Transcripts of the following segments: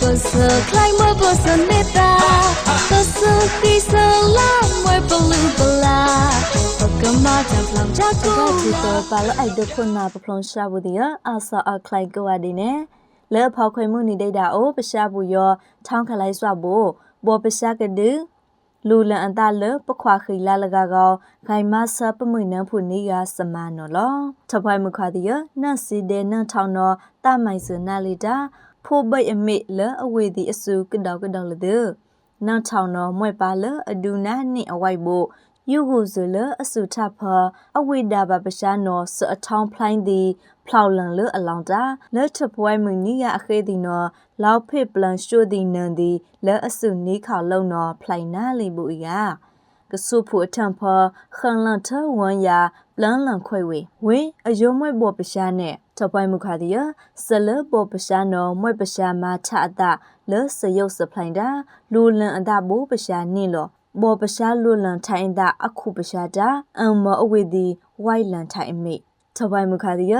boso klai mo boso neta so so ti so la mo bolu bala pokoma ta plong ja ko ti to pa lo ai de khon na plong sha bu dia a sa a klai ko wa de ne လဲဖောက်ခွေမှုနိဒိတာအိုပရှာဘူးယောထောင်းခလိုက်စွာဘို့ဘောပရှာကဒူလူလန်အတလပခွာခိလာလကကောင်ခိုင်မဆပမှုနန်းဖုနေရစမနော်လထဖိုင်မခါဒီယနတ်စီဒေနထောင်းနော်တမိုင်စနလီတာ ဖိုးပိတ်အမိလအဝေဒီအစုကတော့ကတော့လတဲ့နောက်ထောင်းတော့မွဲ့ပါလအဒူနာနှင့်အဝိုက်ဖို့ယူဟုဇလအစုထဖအဝိဒါဘပရှာနော်စအထောင်းဖလိုင်းသည်ဖလောက်လန်လအလောင်တာလက်ထပွဲမနီရအခေသည်နော်လောက်ဖေပလန်ရှိုးသည်နန်သည်လက်အစုနီးခါလုံနော်ဖလိုင်နာလီဘူးရာကဆုဖူအထံဖခန်လန်ထဝန်ယာပ လန်လန်ခွေဝေဝင်းအယုံမွဲ့ဘောပရှာနဲ့ထပွဲမှုခါသည်ယဆလဘောပရှာနော်မွဲ့ပရှာမထအတာလဲစရုပ်စဖလိုင်တာလူလန်အတာဘူပရှာနင်းလောဘောပရှာလူလန်ထိုင်တာအခုပရှာတာအမ်မအဝေဒီဝိုင်လန်ထိုင်အမိထပွဲမှုခါသည်ယ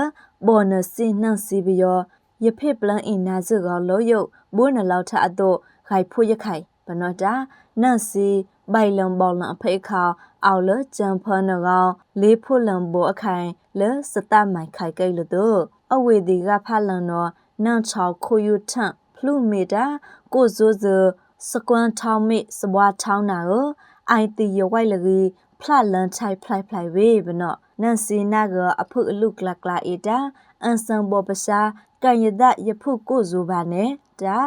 ဘောနစင်နှန့်စီဘယောယဖေပလန်အင်နာဇေကောလောယုတ်ဘိုးနလောက်ထအတော့ခိုင်ဖို့ရခိုင်ဘနောတာနန့်စီ ဘိုင်လံဘောလံအဖေခါအော်လဂျမ်ဖနကောင်လေးဖို့လံဘောအခိုင်လဲစတမိုင်ခိုင်ကဲလို့တော့အဝေဒီကဖလန်တော့နန့်ချောက်ခိုယူထန့်ဖလူမီတာကိုဇိုဇစကွမ်ထောင်းမိစဘွားထောင်းနာကိုအိုင်တီရဝိုက်လကြီးဖလလန်ချိုင်ဖလိုက်ဖလိုက်ဝေးဘနော့နန့်စီနာကအဖုအလုကလကလာအီတာအန်ဆန်ဘောပရှာကန်ယဒယဖုကိုဇိုဘာနဲ့ဒါ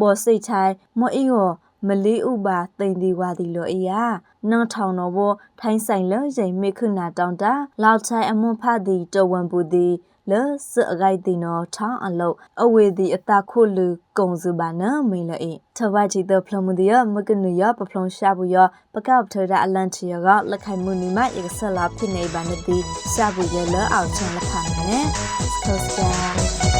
ဘောစိတ်ချိုင်မောအီယော မလေးဥပါတိန်ဒီဝါဒီလိုအေးယာနောက်ထောင်တော်ဘောထိုင်းဆိုင်လရိမ်မေခုနာတောင်တာလောက်ချိုင်အမွန်ဖသည်တဝန်ပူသည်လဲစအဂိုက်တင်တော်ထောင်းအလုတ်အဝေသည်အတာခုလူကုံစုပါနမေလေအေထဝချီတဖလမှုဒီယမကနုယပဖလုံရှာဘူးယပကောက်ထရအလန်ချီယကလက်ခိုင်မှုနိမရကဆလာဖြစ်နေပါနေသည်ရှာဘူးရလအောက်ချန်လက်ခါနေစစတာ